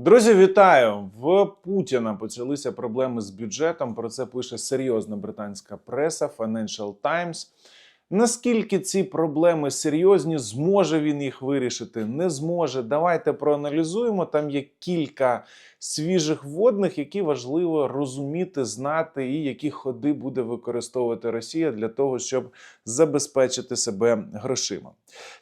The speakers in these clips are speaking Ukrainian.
Друзі, вітаю! В Путіна почалися проблеми з бюджетом. Про це пише серйозна британська преса Financial Times. Наскільки ці проблеми серйозні, зможе він їх вирішити? Не зможе. Давайте проаналізуємо. Там є кілька свіжих водних, які важливо розуміти, знати, і які ходи буде використовувати Росія для того, щоб забезпечити себе грошима.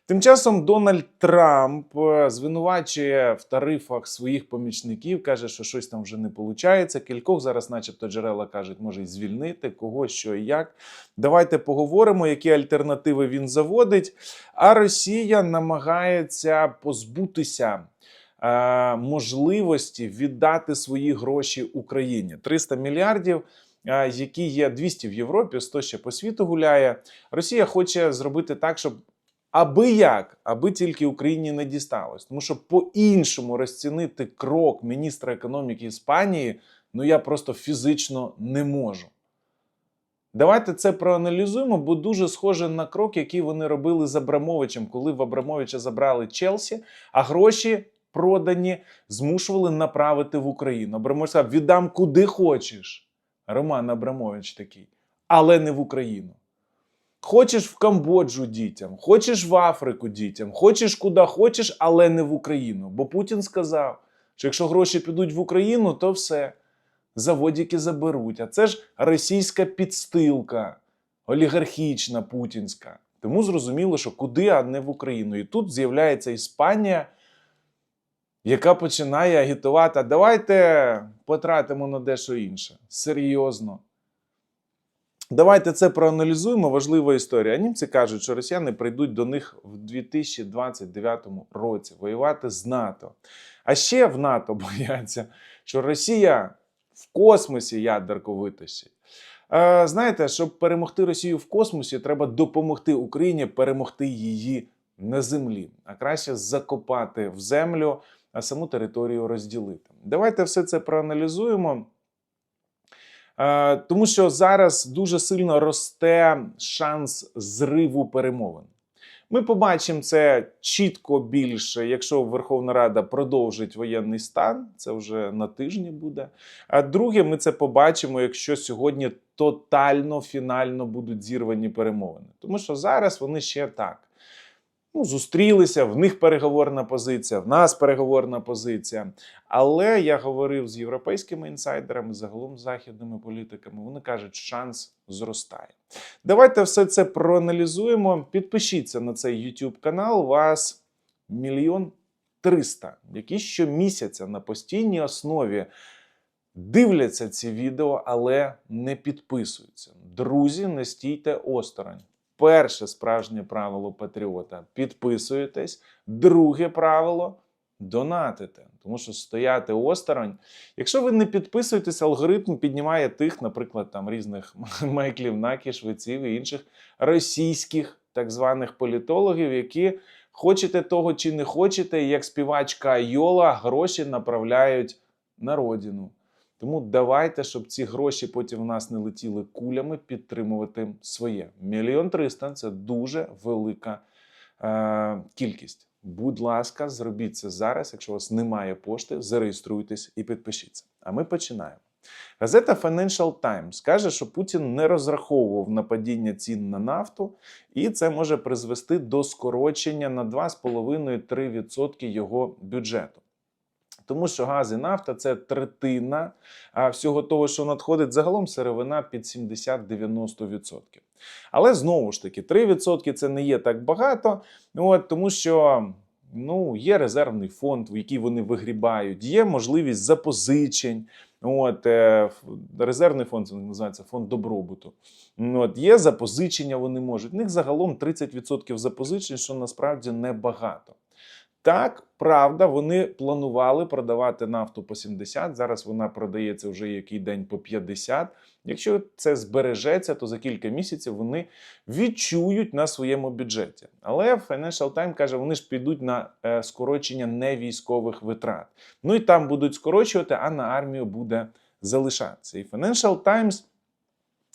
Тим часом Дональд Трамп е, звинувачує в тарифах своїх помічників, каже, що щось там вже не виходить. Кількох зараз, начебто, джерела кажуть, може й звільнити, кого, що і як. Давайте поговоримо, які альтернативи він заводить. А Росія намагається позбутися. Е, Можливості віддати свої гроші Україні 300 мільярдів, е, які є 200 в Європі, 100 ще по світу гуляє. Росія хоче зробити так, щоб аби як, аби тільки Україні не дісталось. Тому що по-іншому розцінити крок міністра економіки Іспанії, ну я просто фізично не можу. Давайте це проаналізуємо, бо дуже схоже на крок, який вони робили з Абрамовичем, коли в Абрамовича забрали Челсі, а гроші продані змушували направити в Україну. Абрамович сказав: віддам куди хочеш. Роман Абрамович такий, але не в Україну. Хочеш в Камбоджу дітям, хочеш в Африку дітям, хочеш куди хочеш, але не в Україну. Бо Путін сказав, що якщо гроші підуть в Україну, то все. Заводики заберуть. А це ж російська підстилка, олігархічна путінська. Тому зрозуміло, що куди, а не в Україну. І тут з'являється Іспанія, яка починає агітувати. Давайте потратимо на дещо інше. Серйозно. Давайте це проаналізуємо. Важлива історія. Німці кажуть, що росіяни прийдуть до них в 2029 році воювати з НАТО. А ще в НАТО бояться, що Росія в космосі ядерку витащить. Е, знаєте, щоб перемогти Росію в космосі, треба допомогти Україні перемогти її на землі, а краще закопати в землю, саму територію розділити. Давайте все це проаналізуємо. Тому що зараз дуже сильно росте шанс зриву перемовин. Ми побачимо це чітко більше, якщо Верховна Рада продовжить воєнний стан, це вже на тижні буде. А друге, ми це побачимо, якщо сьогодні тотально фінально будуть зірвані перемовини. Тому що зараз вони ще так. Ну, зустрілися, в них переговорна позиція, в нас переговорна позиція. Але я говорив з європейськими інсайдерами, загалом з західними політиками. Вони кажуть, шанс зростає. Давайте все це проаналізуємо. Підпишіться на цей YouTube канал. Вас мільйон триста, які щомісяця на постійній основі дивляться ці відео, але не підписуються. Друзі, не стійте осторонь. Перше справжнє правило патріота підписуєтесь. Друге правило донатите. Тому що стояти осторонь. Якщо ви не підписуєтесь, алгоритм піднімає тих, наприклад, там різних Майклів Накі, швеців і інших російських так званих політологів, які хочете того чи не хочете, як співачка Йола, гроші направляють на родину. Тому давайте, щоб ці гроші потім в нас не летіли кулями, підтримувати своє. Мільйон триста це дуже велика е, кількість. Будь ласка, зробіть це зараз. Якщо у вас немає пошти, зареєструйтесь і підпишіться. А ми починаємо. Газета Financial Times каже, що Путін не розраховував на падіння цін на нафту, і це може призвести до скорочення на 2,5-3% його бюджету. Тому що газ і нафта це третина всього того, що надходить загалом сировина під 70-90%. Але знову ж таки, 3% це не є так багато, от, тому що ну, є резервний фонд, в який вони вигрібають, є можливість запозичень. От, е, резервний фонд називається фонд добробуту. От, є запозичення, вони можуть. В них загалом 30% запозичень, що насправді небагато. Так, правда, вони планували продавати нафту по 70, зараз вона продається вже який день по 50. Якщо це збережеться, то за кілька місяців вони відчують на своєму бюджеті. Але Financial Times каже, вони ж підуть на е, скорочення невійськових витрат. Ну і там будуть скорочувати, а на армію буде залишатися. І Financial Times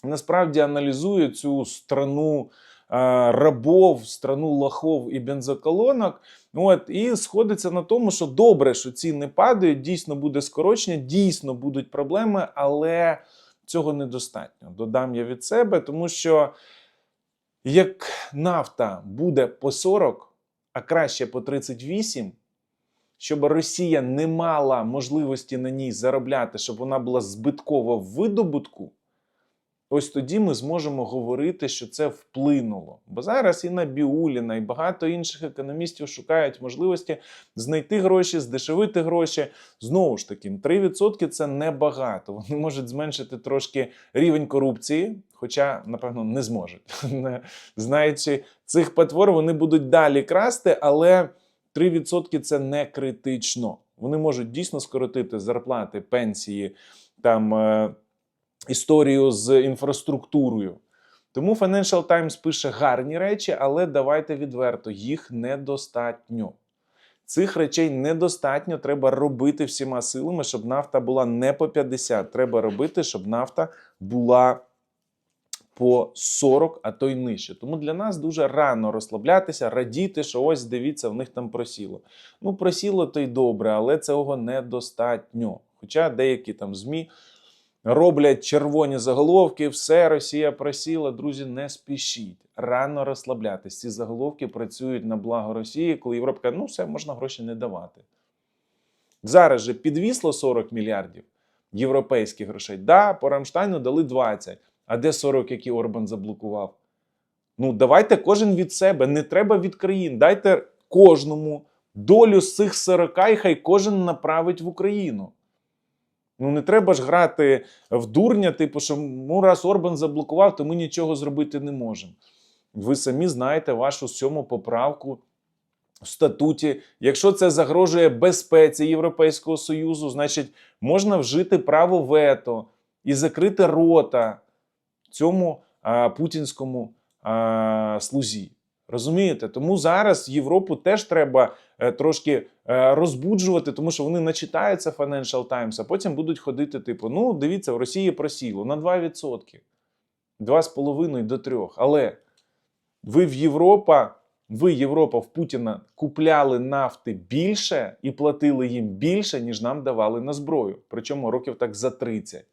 насправді аналізує цю страну рабов, страну лохов і бензоколонок. От, і сходиться на тому, що добре, що ціни падають, дійсно буде скорочення, дійсно будуть проблеми, але цього недостатньо. Додам я від себе, тому що як нафта буде по 40, а краще по 38, щоб Росія не мала можливості на ній заробляти, щоб вона була збиткова в видобутку, ось тоді ми зможемо говорити, що це вплинуло. Бо зараз і на Біуліна, і багато інших економістів шукають можливості знайти гроші, здешевити гроші. Знову ж таки, 3% це небагато. Вони можуть зменшити трошки рівень корупції, хоча, напевно, не зможуть. Знаючи цих потвор, вони будуть далі красти, але 3% це не критично. Вони можуть дійсно скоротити зарплати, пенсії, там е, історію з інфраструктурою. Тому Financial Times пише гарні речі, але давайте відверто, їх недостатньо. Цих речей недостатньо. Треба робити всіма силами, щоб нафта була не по 50. Треба робити, щоб нафта була по 40, а то й нижче. Тому для нас дуже рано розслаблятися, радіти, що ось дивіться, в них там просіло. Ну, просіло то й добре, але цього недостатньо. Хоча деякі там ЗМІ роблять червоні заголовки, все, Росія просіла. Друзі, не спішіть. Рано розслаблятись. Ці заголовки працюють на благо Росії, коли Європа каже, ну все, можна гроші не давати. Зараз же підвісло 40 мільярдів європейських грошей. Да, по Рамштайну дали 20. А де 40, які Орбан заблокував? Ну, давайте кожен від себе, не треба від країн. Дайте кожному долю з цих 40 і хай кожен направить в Україну. Ну, не треба ж грати в дурня, типу, що ну, раз Орбан заблокував, то ми нічого зробити не можемо. Ви самі знаєте вашу сьому поправку в статуті. Якщо це загрожує безпеці Європейського Союзу, значить можна вжити право вето і закрити рота цьому а, путінському а, слузі. Розумієте? Тому зараз Європу теж треба е, трошки е, розбуджувати, тому що вони начитаються Financial Times, а потім будуть ходити, типу: ну, дивіться, в Росії просіло на 2%. 2,5 до 3. Але ви в Європа, ви, Європа, в Путіна купляли нафти більше і платили їм більше, ніж нам давали на зброю. Причому років так за 30.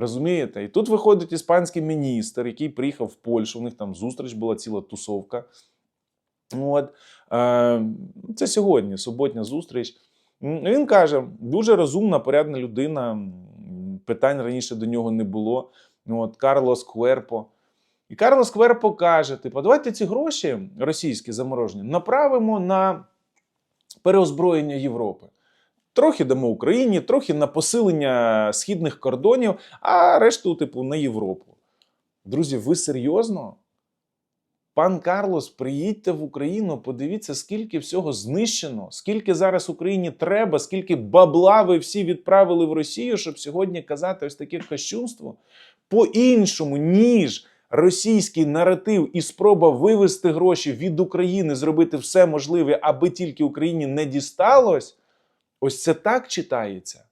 Розумієте? І тут виходить іспанський міністр, який приїхав в Польщу. У них там зустріч була ціла тусовка. От. Е, Це сьогодні, суботня зустріч. Він каже: дуже розумна, порядна людина. Питань раніше до нього не було. От, Карлос Кверпо. І Карлос Кверпо каже: типу, давайте ці гроші російські заморожені направимо на переозброєння Європи. Трохи дамо Україні, трохи на посилення східних кордонів, а решту, типу, на Європу. Друзі, ви серйозно? Пан Карлос, приїдьте в Україну, подивіться, скільки всього знищено, скільки зараз Україні треба, скільки бабла ви всі відправили в Росію, щоб сьогодні казати ось таке кощунство по-іншому, ніж російський наратив і спроба вивести гроші від України, зробити все можливе, аби тільки Україні не дісталось. Ось це так читається.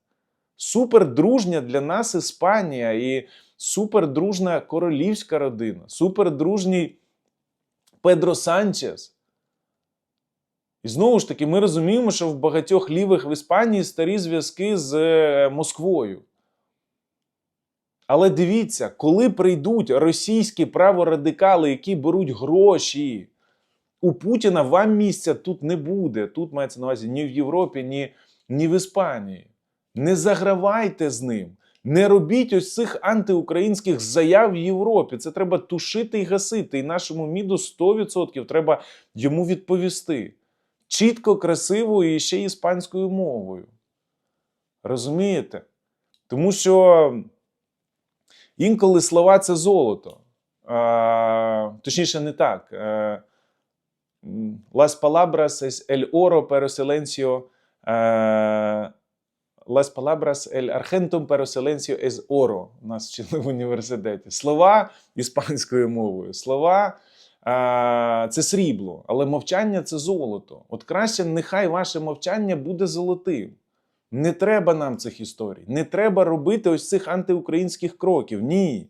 Супердружня для нас Іспанія і супердружна королівська родина, супердружній Педро Санчес. І знову ж таки, ми розуміємо, що в багатьох лівих в Іспанії старі зв'язки з е, Москвою. Але дивіться, коли прийдуть російські праворадикали, які беруть гроші, у Путіна вам місця тут не буде. Тут мається на увазі ні в Європі, ні, ні в Іспанії. Не загравайте з ним. Не робіть ось цих антиукраїнських заяв в Європі. Це треба тушити і гасити. І нашому міду 100% треба йому відповісти. Чітко, красиво і ще іспанською мовою. Розумієте? Тому що інколи слова це золото. А, точніше, не так. М, Las palabras es el oro, pero silencio. А, Las palabras el argentum, pero silencio es oro. Нас вчили в університеті. Слова іспанською мовою. Слова а, це срібло, але мовчання це золото. От краще нехай ваше мовчання буде золотим. Не треба нам цих історій. Не треба робити ось цих антиукраїнських кроків. Ні.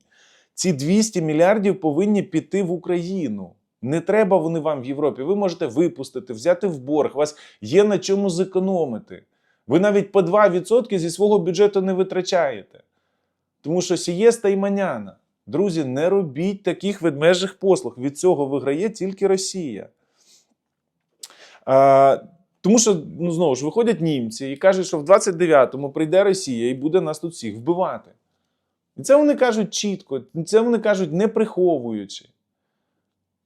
ці 200 мільярдів повинні піти в Україну. Не треба вони вам в Європі. Ви можете випустити, взяти в борг. Вас є на чому зекономити. Ви навіть по 2% зі свого бюджету не витрачаєте. Тому що сієста і маняна. Друзі, не робіть таких ведмежих послуг. Від цього виграє тільки Росія. А, тому що, ну знову ж, виходять німці і кажуть, що в 29-му прийде Росія і буде нас тут всіх вбивати. І це вони кажуть чітко, це вони кажуть не приховуючи.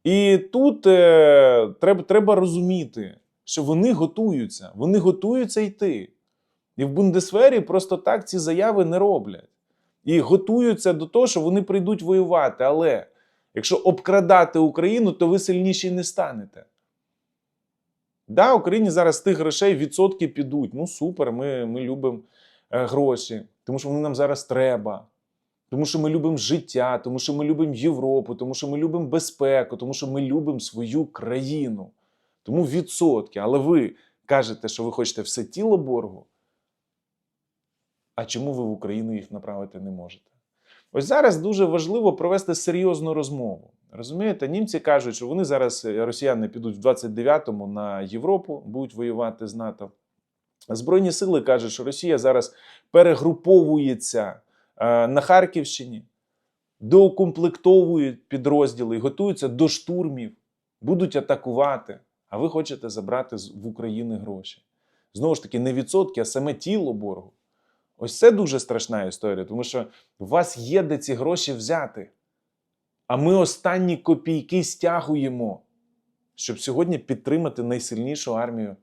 І тут е, треба, треба розуміти, що вони готуються, вони готуються йти. І в Бундесвері просто так ці заяви не роблять. І готуються до того, що вони прийдуть воювати. Але якщо обкрадати Україну, то ви сильніші не станете. Да, Україні зараз тих грошей відсотки підуть. Ну супер, ми, ми любимо е, гроші, тому що вони нам зараз треба. Тому що ми любимо життя, тому що ми любимо Європу, тому що ми любимо безпеку, тому що ми любимо свою країну. Тому відсотки. Але ви кажете, що ви хочете все тіло боргу. А чому ви в Україну їх направити не можете? Ось зараз дуже важливо провести серйозну розмову. Розумієте, німці кажуть, що вони зараз, е, росіяни, підуть в 29-му на Європу, будуть воювати з НАТО. Збройні сили кажуть, що Росія зараз перегруповується на Харківщині, доукомплектовують підрозділи і готуються до штурмів, будуть атакувати. А ви хочете забрати в України гроші. Знову ж таки, не відсотки, а саме тіло боргу. Ось це дуже страшна історія, тому що у вас є де ці гроші взяти. А ми останні копійки стягуємо, щоб сьогодні підтримати найсильнішу армію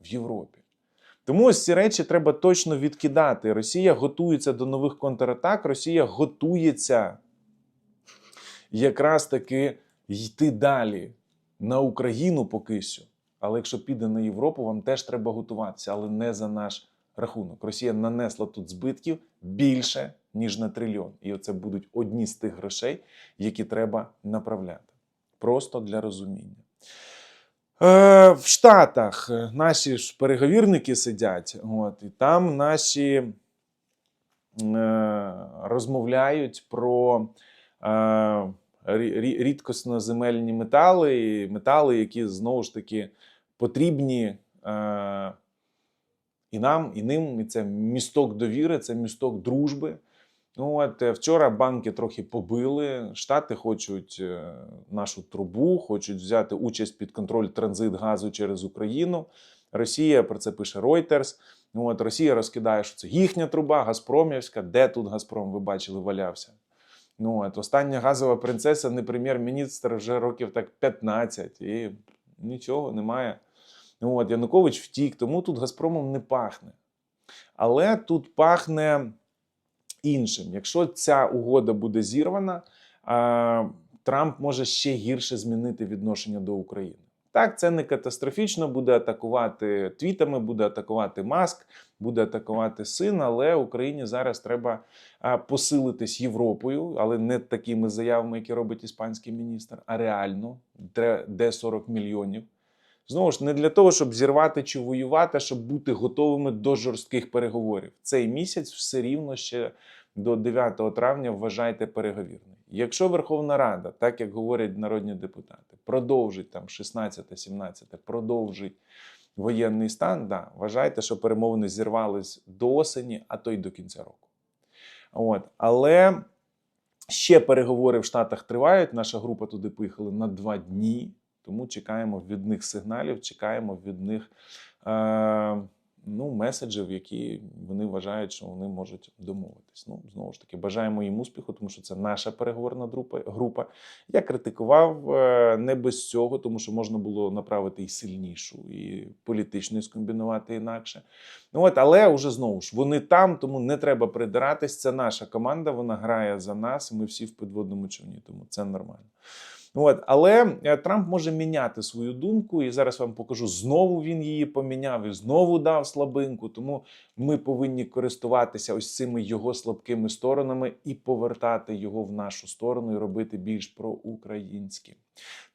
в Європі. Тому ось ці речі треба точно відкидати. Росія готується до нових контратак, Росія готується якраз таки йти далі на Україну поки що. Але якщо піде на Європу, вам теж треба готуватися, але не за наш рахунок. Росія нанесла тут збитків більше, ніж на трильйон. І оце будуть одні з тих грошей, які треба направляти. Просто для розуміння. Е, в Штатах е, наші ж переговірники сидять, от, і там наші е, розмовляють про е, рі- рі- рідкосноземельні метали, метали, які знову ж таки потрібні е, і нам, і ним. І це місток довіри, це місток дружби. Ну, от е, вчора банки трохи побили. Штати хочуть е, нашу трубу, хочуть взяти участь під контроль транзит газу через Україну. Росія про це пише Reuters. Ну, от Росія розкидає, що це їхня труба, Газпромівська. Де тут Газпром, ви бачили, валявся. Ну, от остання газова принцеса, не прем'єр-міністр вже років так 15, і нічого немає. Ну, от Янукович втік, тому тут Газпромом не пахне. Але тут пахне іншим. Якщо ця угода буде зірвана, Трамп може ще гірше змінити відношення до України. Так, це не катастрофічно, буде атакувати твітами, буде атакувати Маск, буде атакувати син, але Україні зараз треба посилитись Європою, але не такими заявами, які робить іспанський міністр, а реально, де- де 40 мільйонів. Знову ж не для того, щоб зірвати чи воювати, а щоб бути готовими до жорстких переговорів. Цей місяць все рівно ще до 9 травня вважайте переговірний. Якщо Верховна Рада, так як говорять народні депутати, продовжить там 16-17, продовжить воєнний стан, да, вважайте, що перемовини зірвались до осені, а то й до кінця року. От. Але ще переговори в Штатах тривають. Наша група туди поїхала на два дні. Тому чекаємо від них сигналів, чекаємо від них е, ну, меседжів, які вони вважають, що вони можуть домовитись. Ну, знову ж таки, бажаємо їм успіху, тому що це наша переговорна група. Я критикував е, не без цього, тому що можна було направити і сильнішу, і політично скомбінувати інакше. Ну, от, але вже знову ж вони там, тому не треба придиратись. Це наша команда, вона грає за нас. Ми всі в підводному човні, тому це нормально. От, але е, Трамп може міняти свою думку, і зараз вам покажу. Знову він її поміняв і знову дав слабинку. Тому ми повинні користуватися ось цими його слабкими сторонами і повертати його в нашу сторону і робити більш проукраїнським.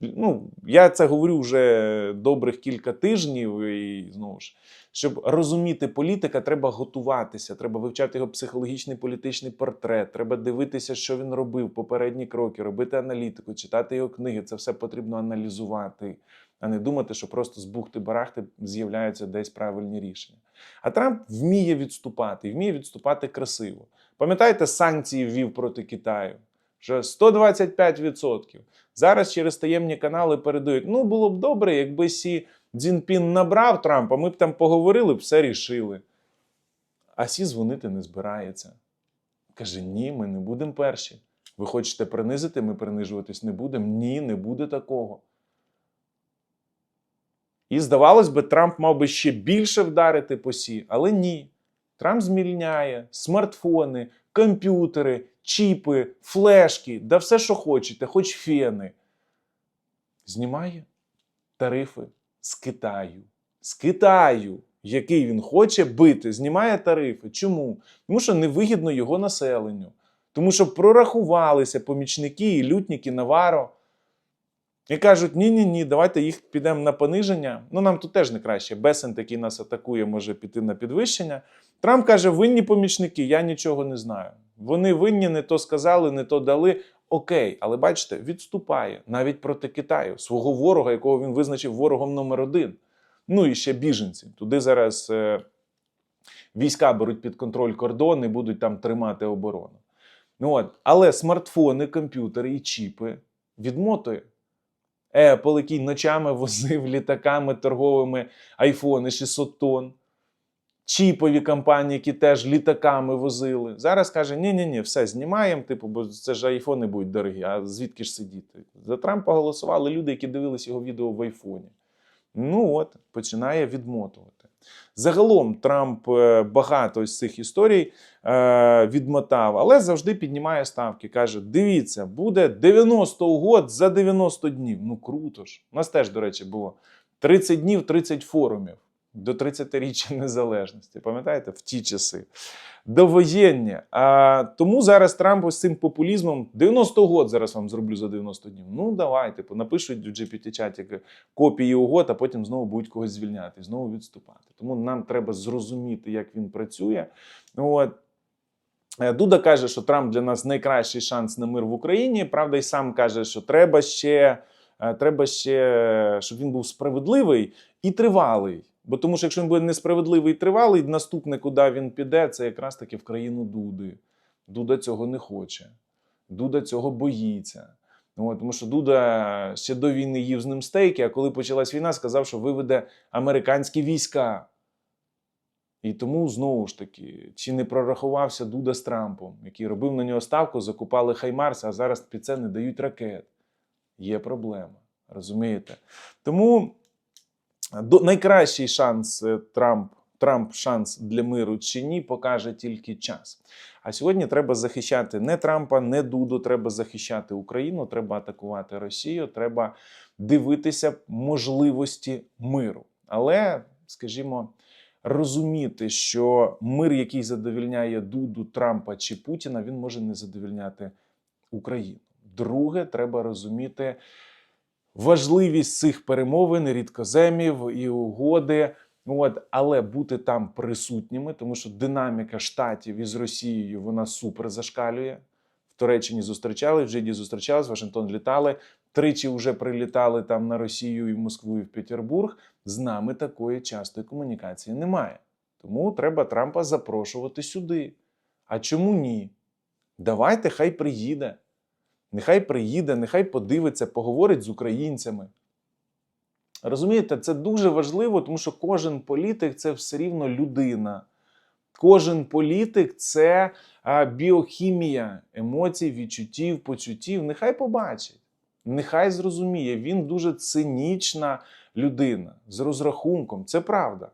Ну, я це говорю вже добрих кілька тижнів, і знову ж. Щоб розуміти політика, треба готуватися, треба вивчати його психологічний політичний портрет, треба дивитися, що він робив, попередні кроки, робити аналітику, читати його книги. Це все потрібно аналізувати, а не думати, що просто з бухти-барахти з'являються десь правильні рішення. А Трамп вміє відступати і вміє відступати красиво. Пам'ятаєте, санкції ввів проти Китаю? Що 125%. Зараз через таємні канали передають: ну було б добре, якби Сі Цзіньпін набрав Трампа, ми б там поговорили, все рішили. А Сі дзвонити не збирається. Каже: ні, ми не будемо перші. Ви хочете принизити, ми принижуватись не будемо. Ні, не буде такого. І здавалось би, Трамп мав би ще більше вдарити по Сі, але ні. Трамп змільняє смартфони, комп'ютери, чіпи, флешки, да все, що хочете, хоч фени. Знімає тарифи з Китаю. З Китаю, який він хоче бити, знімає тарифи. Чому? Тому що невигідно його населенню. Тому що прорахувалися помічники і лютники Наваро. І кажуть: ні-ні ні, давайте їх підемо на пониження. Ну нам тут теж не краще. Бесен, який нас атакує, може піти на підвищення. Трамп каже: винні помічники, я нічого не знаю. Вони винні, не то сказали, не то дали. Окей, але бачите, відступає навіть проти Китаю, свого ворога, якого він визначив ворогом номер один. Ну і ще біженці. Туди зараз е, війська беруть під контроль кордон і будуть там тримати оборону. Ну от, але смартфони, комп'ютери і чіпи відмотує. Apple, який ночами возив літаками торговими айфони 600 тонн. Чіпові компанії, які теж літаками возили. Зараз каже: ні ні ні все знімаємо, типу, бо це ж айфони будуть дорогі, а звідки ж сидіти? За Трампа голосували люди, які дивились його відео в айфоні. Ну от, починає відмотувати. Загалом Трамп е, багато з цих історій е, відмотав, але завжди піднімає ставки. Каже: дивіться, буде 90 угод за 90 днів. Ну круто ж. У нас теж, до речі, було 30 днів, 30 форумів до 30-річчя незалежності. Пам'ятаєте, в ті часи. Довоєнні. А тому зараз Трамп ось цим популізмом 90 угод зараз вам зроблю за 90 днів. Ну давай, типу, напишуть в GPT-чаті копії угод, а потім знову будуть когось звільняти, знову відступати. Тому нам треба зрозуміти, як він працює. От. Е, Дуда каже, що Трамп для нас найкращий шанс на мир в Україні. Правда, і сам каже, що треба ще, е, треба ще, щоб він був справедливий і тривалий. Бо тому що якщо він буде несправедливий і тривалий, наступне, куди він піде, це якраз таки в країну Дуди. Дуда цього не хоче. Дуда цього боїться. Ну, от, тому що Дуда ще до війни їв з ним стейки, а коли почалась війна, сказав, що виведе американські війська. І тому знову ж таки, чи не прорахувався Дуда з Трампом, який робив на нього ставку, закупали Хаймарс, а зараз під це не дають ракет. Є проблема. Розумієте? Тому найкращий шанс е, Трамп, Трамп шанс для миру чи ні, покаже тільки час. А сьогодні треба захищати не Трампа, не Дуду. Треба захищати Україну, треба атакувати Росію, треба дивитися можливості миру. Але, скажімо, розуміти, що мир, який задовільняє Дуду, Трампа чи Путіна, він може не задовільняти Україну. Друге, треба розуміти важливість цих перемовин, рідкоземів і угоди. От, але бути там присутніми, тому що динаміка штатів із Росією вона супер зашкалює. В Туреччині зустрічали, в Джиді зустрічались, Вашингтон літали. Тричі вже прилітали там на Росію і в Москву, і в Петербург. З нами такої частої комунікації немає. Тому треба Трампа запрошувати сюди. А чому ні? Давайте хай приїде. Нехай приїде, нехай подивиться, поговорить з українцями. Розумієте, це дуже важливо, тому що кожен політик це все рівно людина. Кожен політик це біохімія емоцій, відчуттів, почуттів. Нехай побачить, нехай зрозуміє. Він дуже цинічна людина з розрахунком. Це правда.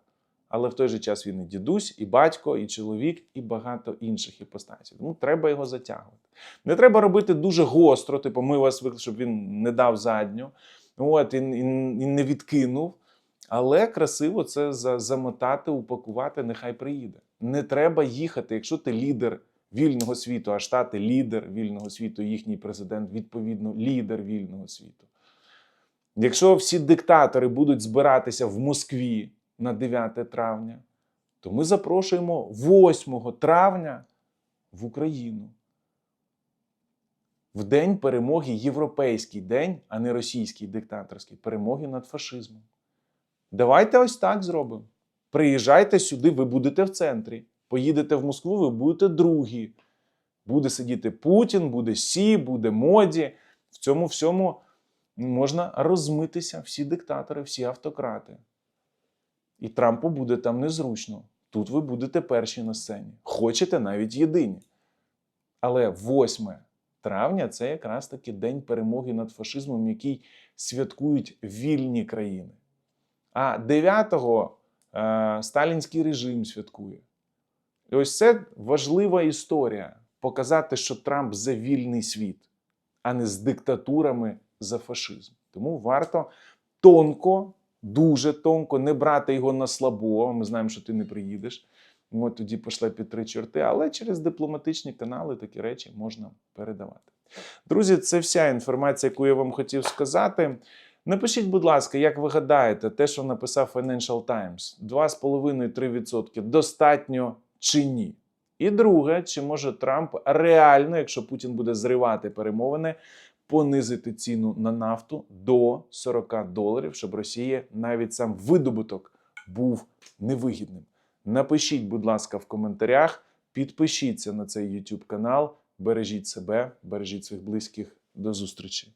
Але в той же час він і дідусь, і батько, і чоловік, і багато інших іпостасів. Тому треба його затягувати. Не треба робити дуже гостро, типу, ми вас викликали, щоб він не дав задню, от, і, і, і не відкинув. Але красиво це замотати, упакувати, нехай приїде. Не треба їхати, якщо ти лідер вільного світу, а штати лідер вільного світу, їхній президент, відповідно, лідер вільного світу. Якщо всі диктатори будуть збиратися в Москві на 9 травня, то ми запрошуємо 8 травня в Україну. В день перемоги, європейський день, а не російський диктаторський, перемоги над фашизмом. Давайте ось так зробимо. Приїжджайте сюди, ви будете в центрі. Поїдете в Москву, ви будете другі. Буде сидіти Путін, буде Сі, буде Моді. В цьому всьому можна розмитися всі диктатори, всі автократи. І Трампу буде там незручно. Тут ви будете перші на сцені. Хочете навіть єдині. Але 8 травня це якраз таки день перемоги над фашизмом, який святкують вільні країни. А 9-го е, сталінський режим святкує. І ось це важлива історія показати, що Трамп за вільний світ, а не з диктатурами за фашизм. Тому варто тонко, дуже тонко не брати його на слабо. Ми знаємо, що ти не приїдеш. От тоді пошле під три чорти, але через дипломатичні канали такі речі можна передавати. Друзі, це вся інформація, яку я вам хотів сказати. Напишіть, будь ласка, як ви гадаєте, те, що написав Financial Times, 2,5-3% достатньо чи ні? І друге, чи може Трамп реально, якщо Путін буде зривати перемовини, понизити ціну на нафту до 40 доларів, щоб Росія навіть сам видобуток був невигідним. Напишіть, будь ласка, в коментарях, підпишіться на цей YouTube канал, бережіть себе, бережіть своїх близьких. До зустрічі!